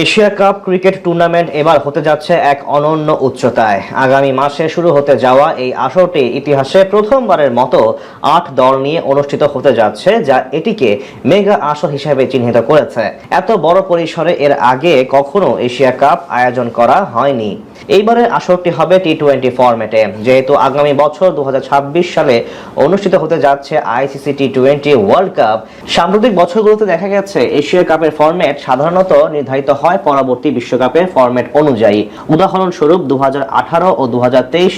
Asia cup cricket tournament এবার হতে যাচ্ছে এক অনন্য উচ্চতায়। আগামী মাসে শুরু হতে যাওয়া এই আসরটি ইতিহাসে প্রথমবারের মতো আট দল নিয়ে অনুষ্ঠিত হতে যাচ্ছে, যা এটিকে মেগা আসর হিসেবে চিহ্নিত করেছে। এত বড় পরিসরে এর আগে কখনো এশিয়া কাপ আয়োজন করা হয়নি। এইবারের আসরটি হবে টি টোয়েন্টি ফরম্যাটে। যেহেতু আগামী বছর দু হাজার ছাব্বিশ সালে অনুষ্ঠিত হতে যাচ্ছে ICC T twenty world cup, সাম্প্রতিক বছরগুলোতে দেখা গেছে এশিয়া কাপের ফরম্যাট সাধারণত নির্ধারিত হয় পরবর্তী বিশ্বকাপের ফরম্যাট অনুযায়ী। উদাহরণস্বরূপ দু ও দু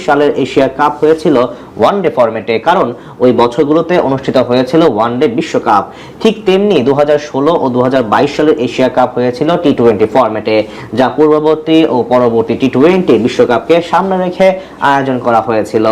সালের এশিয়া কাপ হয়েছিল ওয়ান ডে ফরম্যাটে কারণ ওই বছরগুলোতে অনুষ্ঠিত হয়েছিল ওয়ান ডে বিশ্বকাপ। ঠিক তেমনি দু হাজার ষোলো ও দু হাজার বাইশ সালের এশিয়া কাপ হয়েছিল টি টোয়েন্টি ফরম্যাটে যা পূর্ববর্তী ও পরবর্তী টি টোয়েন্টি বিশ্বকাপকে সামনে রেখে আয়োজন করা হয়েছিল।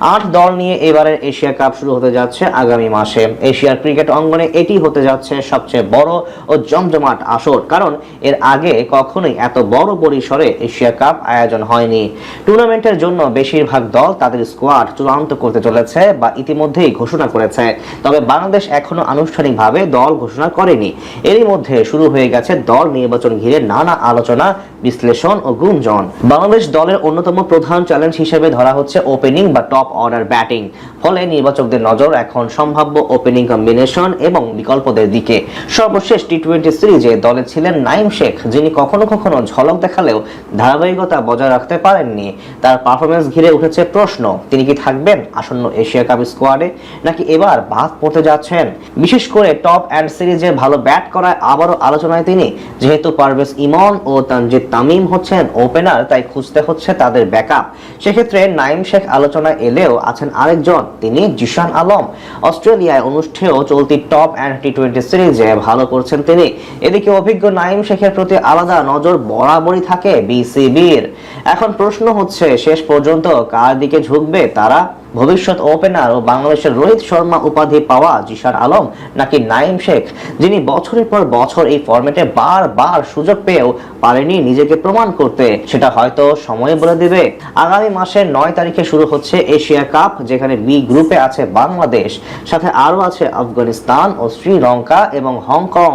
আট দল নিয়ে এবারের এশিয়া কাপ শুরু হতে যাচ্ছে আগামী মাসে। এশিয়ার ক্রিকেট অঙ্গনে এটি হতে যাচ্ছে সবচেয়ে বড় ও জমজমাট আসর, কারণ এর আগে কখনোই এত বড় পরিসরে এশিয়া কাপ আয়োজন হয়নি। টুর্নামেন্টের জন্য বেশিরভাগ দল তাদের স্কোয়াড চূড়ান্ত করতে চলেছে বা ইতিমধ্যেই ঘোষণা করেছে। তবে বাংলাদেশ এখনও আনুষ্ঠানিকভাবে দল ঘোষণা করেনি। এরই মধ্যে শুরু হয়ে গেছে দল নির্বাচন ঘিরে নানা আলোচনা, বিশ্লেষণ ও গুঞ্জন। বাংলাদেশ দলের অন্যতম প্রধান চ্যালেঞ্জ হিসেবে ধরা হচ্ছে ওপেনিং বা টপ অর্ডার ব্যাটিং। ফলে নির্বাচকদের নজর এখন সম্ভাব্য ওপেনিং কম্বিনেশন এবং বিকল্পদের দিকে। সর্বশেষ টি টোয়েন্টি সিরিজে দলে ছিলেন নাইম শেখ, যিনি কখনো কখনো ঝলক দেখালেও ধারাবাহিকতা বজায় রাখতে পারেননি। তার পারফরমেন্স ঘিরে উঠেছে প্রশ্ন, তিনি কি থাকবেন আসন্ন এশিয়া কাপ স্কোয়াডে নাকি এবার বাদ পড়তে যাচ্ছেন? বিশেষ করে টপ অ্যান্ড সিরিজে ভালো ব্যাট করায় আবারও আলোচনায় তিনি, যেহেতু পারভেজ ইমন ও তানজিদ তামিম হচ্ছেন ওপেনার তাই খুঁজতে হচ্ছে তাদের ব্যাকআপ সেক্ষেত্রে নাইম শেখ আলোচনায় এলেও আছেন আরেকজন, তিনি জিশান আলম। অস্ট্রেলিয়ায় অনুষ্ঠেয় চলতি টপ অ্যান্ড টি টোয়েন্টি সিরিজে ভালো করছেন তিনি। এদিকে অভিজ্ঞ নাইম শেখের প্রতি আলাদা নজর বরাবরই থাকে বিসিবির। এখন প্রশ্ন হচ্ছে, শেষ পর্যন্ত কার দিকে ঝুঁকবে তারা? ভবিষ্যৎ ওপেনার ও বাংলাদেশের রোহিত শর্মা উপাধি পাওয়া জিশান আলম নাকি নাইম শেখ, যিনি বছরের পর বছর এই ফরম্যাটে বারবার সুযোগ পেয়েও পারেনি নিজেকে প্রমাণ করতে, সেটা হয়তো সময় বলে দেবে। আগামী মাসের নয় তারিখে শুরু হচ্ছে এশিয়া কাপ, যেখানে বি গ্রুপে আছে বাংলাদেশ, সাথে আরও আছে আফগানিস্তান ও শ্রীলঙ্কা এবং হংকং।